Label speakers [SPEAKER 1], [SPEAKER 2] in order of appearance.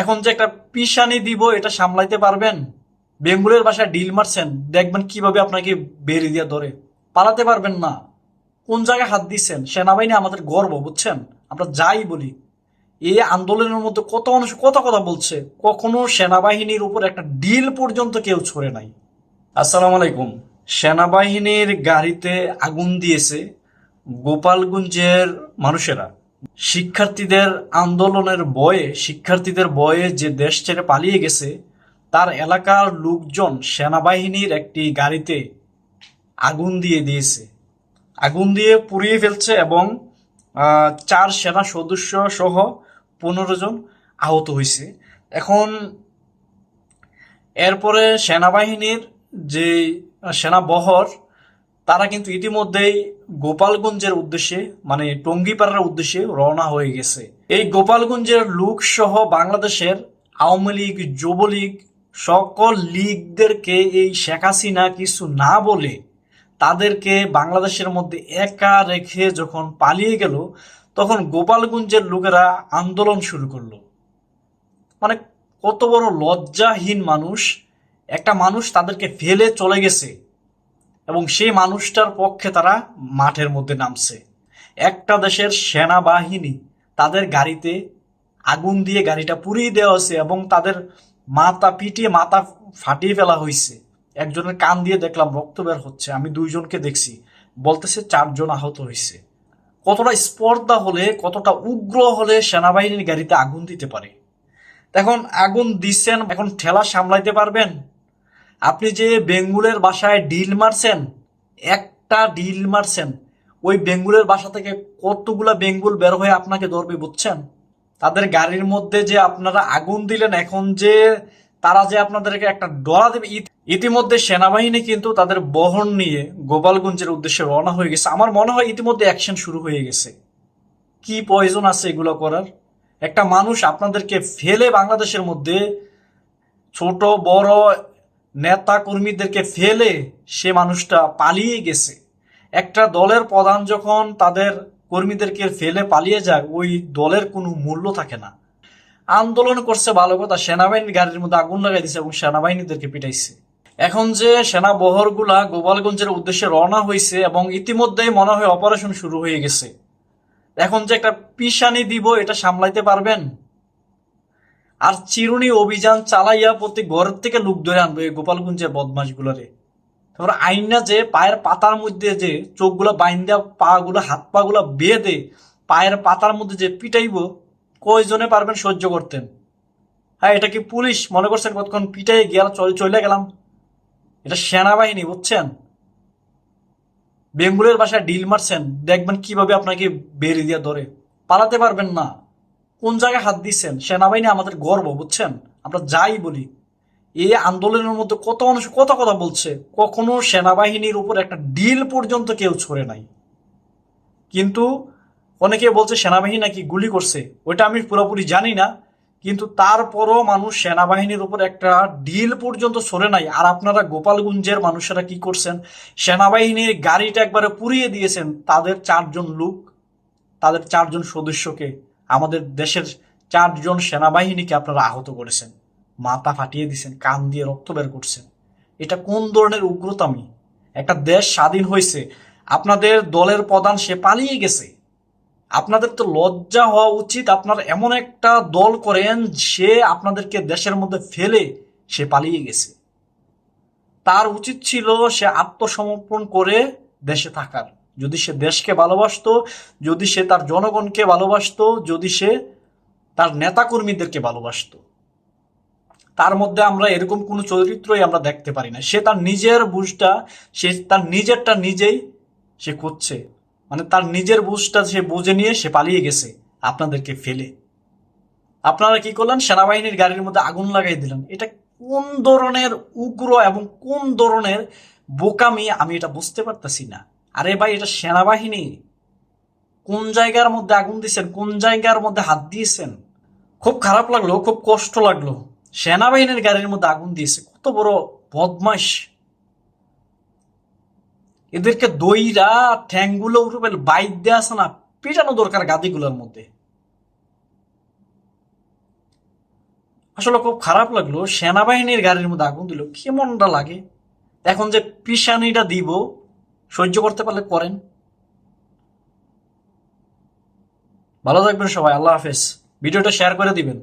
[SPEAKER 1] এখন যে একটা পিসানি দিব, এটা সামলাইতে পারবেন? বেঙ্গুলের বাসায় ডিল মারছেন, দেখবেন কীভাবে আপনাকে বেরি দিয়ে ধরে। পালাতে পারবেন না। কোন জায়গায় হাত দিচ্ছেন? সেনাবাহিনী আমাদের গর্ব, বুঝছেন? আমরা যাই বলি। এই আন্দোলনের মধ্যে কত মানুষ কত কথা বলছে। কখনো সেনাবাহিনীর উপর একটা ডিল পর্যন্ত কেউ ছড়ে নাই। আসসালামু আলাইকুম। সেনাবাহিনীর গাড়িতে আগুন দিয়েছে গোপালগঞ্জের মানুষেরা। শিক্ষার্থীদের আন্দোলনের বয়ে শিক্ষার্থীদের বয়ে যে দেশ ছেড়ে পালিয়ে গেছে, তার এলাকার লোকজন সেনাবাহিনীর একটি গাড়িতে আগুন দিয়ে দিয়েছে। আগুন দিয়ে পুড়িয়ে ফেলছে এবং চার সেনা সদস্য সহ পনেরো জন আহত হয়েছে। এখন এরপরে সেনাবাহিনীর যে সেনাবহর তারা কিন্তু ইতিমধ্যেই গোপালগঞ্জের উদ্দেশ্যে মানে টঙ্গিপাড়ার উদ্দেশ্যে রওনা হয়ে গেছে। এই গোপালগঞ্জের লোক সহ বাংলাদেশের আওয়ামী লীগ, যুবলীগ সকল লীগদেরকে এই শেখ হাসিনা কিছু না বলে তাদেরকে বাংলাদেশের মধ্যে একা রেখে যখন পালিয়ে গেল, তখন গোপালগঞ্জের লোকেরা আন্দোলন শুরু করল। মানে কত বড় লজ্জাহীন মানুষ, একটা মানুষ তাদেরকে ফেলে চলে গেছে। এবং সেই মানুষটার পক্ষে তারা মাঠের মধ্যে নামছে। একটা দেশের সেনাবাহিনী তাদের গাড়িতে আগুন দিয়ে গাড়িটা পুড়িয়ে দেওয়া হয়েছে এবং তাদের মাথা পিটিয়ে মাথা ফাটিয়ে ফেলা হয়েছে। একজনের কান দিয়ে দেখলাম, রক্ত বের হচ্ছে। আমি দুইজনকে দেখছি। বলতেছে চারজন আহত হয়েছে। কতটা স্পর্ধা হলে, কতটা উগ্র হলে সেনাবাহিনীর গাড়িতে আগুন দিতে পারে। এখন আগুন দিচ্ছেন, এখন ঠেলা সামলাইতে পারবেন? আপনি যে বেঙ্গুলের বাসায় ডিল মারছেন, একটা ডিল মারছেন, ওই বেঙ্গুলের বাসা থেকে কতগুলা বেঙ্গুল বের হয়ে আপনাকে ধরবে বুঝছেন? তাদের গাড়ির মধ্যে যে আপনারা আগুন দিলেন, এখন যে তারা যে আপনাদেরকে একটা ডরা দেবে ইতিমধ্যে সেনাবাহিনী কিন্তু তাদের বহন নিয়ে গোপালগঞ্জের উদ্দেশ্যে রওনা হয়ে গেছে। আমার মনে হয় ইতিমধ্যে অ্যাকশন শুরু হয়ে গেছে। কি প্রয়োজন আছে এগুলো করার? একটা মানুষ আপনাদেরকে ফেলে বাংলাদেশের মধ্যে ছোট, বড় নেতা কর্মীদেরকে ফেলে সে মানুষটা পালিয়ে গেছে। একটা দলের প্রধান যখন তাদের কর্মীদেরকে ফেলে পালিয়ে যায়, ওই দলের কোনো মূল্য থাকে না। আন্দোলন করছে ভালো কথা সেনাবাহিনীর গাড়ির মধ্যে আগুন লাগাই দিছে এবং সেনাবাহিনীদেরকে পিটাইছে। এখন যে সেনা বহরগুলা গোপালগঞ্জের উদ্দেশ্যে রওনা হয়েছে এবং ইতিমধ্যেই মনে হয় অপারেশন শুরু হয়ে গেছে। এখন যে একটা পিসানি দিব, এটা সামলাইতে পারবেন? আর চিরুনি অভিযান চালাইয়া প্রতি ঘরের থেকে লোক ধরে আনবে এই গোপালগঞ্জের বদমাসগুলোরে তারপর আইনা যে পায়ের পাতার মধ্যে যে চোখগুলো বাইন্দা পা গুলো হাত পা গুলো বেঁধে পায়ের পাতার মধ্যে যে পিটাইবো, কয়জনে পারবেন সহ্য করতেন হ্যাঁ এটা কি পুলিশ? মনে করছেন কতক্ষণ পিটাই গেল, চলে গেলাম? এটা সেনাবাহিনী, বুঝছেন? বেঙ্গুলের বাসায় ডিল মারছেন। দেখবেন কীভাবে আপনাকে বেরিয়ে দিয়ে ধরে। পালাতে পারবেন না। কোন জায়গায় হাত দিচ্ছেন সেনাবাহিনী আমাদের গর্ব, বুঝছেন? আমরা যাই বলি। এই আন্দোলনের মধ্যে কত মানুষ কত কথা বলছে। কখনো সেনাবাহিনীর উপর একটা ডিল পর্যন্ত কেউ ছড়ে নাই। কিন্তু অনেকে বলছে সেনাবাহিনী নাকি গুলি করছে। ওইটা আমি পুরোপুরি জানি না। কিন্তু তারপরও মানুষ সেনাবাহিনীর উপর একটা ডিল পর্যন্ত সরে নাই। আর আপনারা গোপালগঞ্জের মানুষেরা কি করছেন? সেনাবাহিনীর গাড়িটা একবারে পুড়িয়ে দিয়েছেন। তাদের চারজন লোক, তাদের চারজন সদস্যকে। আমাদের দেশের চারজন সেনাবাহিনীকে আপনারা আহত করেছেন। মাথা ফাটিয়ে দিয়েছেন, কান দিয়ে রক্ত বের করছেন। এটা কোন ধরনের উগ্রতামি? একটা দেশ স্বাধীন হয়েছে, আপনাদের দলের প্রধান সে পালিয়ে গেছে। আপনাদের তো লজ্জা হওয়া উচিত, আপনার এমন একটা দল করেন, সে আপনাদেরকে দেশের মধ্যে ফেলে সে পালিয়ে গেছে। তার উচিত ছিল সে আত্মসমর্পণ করে দেশে থাকার। যদি সে দেশকে ভালোবাসতো, যদি সে তার জনগণকে ভালোবাসতো, যদি সে তার নেতাকর্মীদেরকে ভালোবাসতো। তার মধ্যে আমরা এরকম কোনো চরিত্রই আমরা দেখতে পারি না। সে তার নিজের বুঝটা, সে তার নিজেরটা নিজেই সে করছে মানে তার নিজের বুঝটা সে বুঝে নিয়ে সে পালিয়ে গেছে আপনাদেরকে ফেলে। আপনারা কি করলেন? সেনাবাহিনীর গাড়ির মধ্যে আগুন লাগাই দিলেন। এটা কোন ধরনের উগ্র এবং কোন ধরনের বোকামি আমি এটা বুঝতে পারতেছি না। আরে ভাই, এটা সেনাবাহিনী। কোন জায়গার মধ্যে আগুন দিয়েছেন কোন জায়গার মধ্যে হাত দিয়েছেন? খুব খারাপ লাগল, খুব কষ্ট লাগল। সেনাবাহিনীর গাড়ির মধ্যে আগুন দিয়েছে। কত বড় বদমাস এদেরকে দইরা, ঠ্যাংগুলো উপরে বাইক দেওয়া আছে না, পেটানো দরকার গাদিগুলোর মধ্যে। আসলে খুব খারাপ লাগল, সেনাবাহিনীর গাড়ির মধ্যে আগুন দিল। কেমনটা লাগে? এখন যে পিসানিটা দিব সহ্য করতে পারলে করেন। ভালো থাকবেন সবাই আল্লাহ হাফেজ। ভিডিওটা শেয়ার করে দিবেন।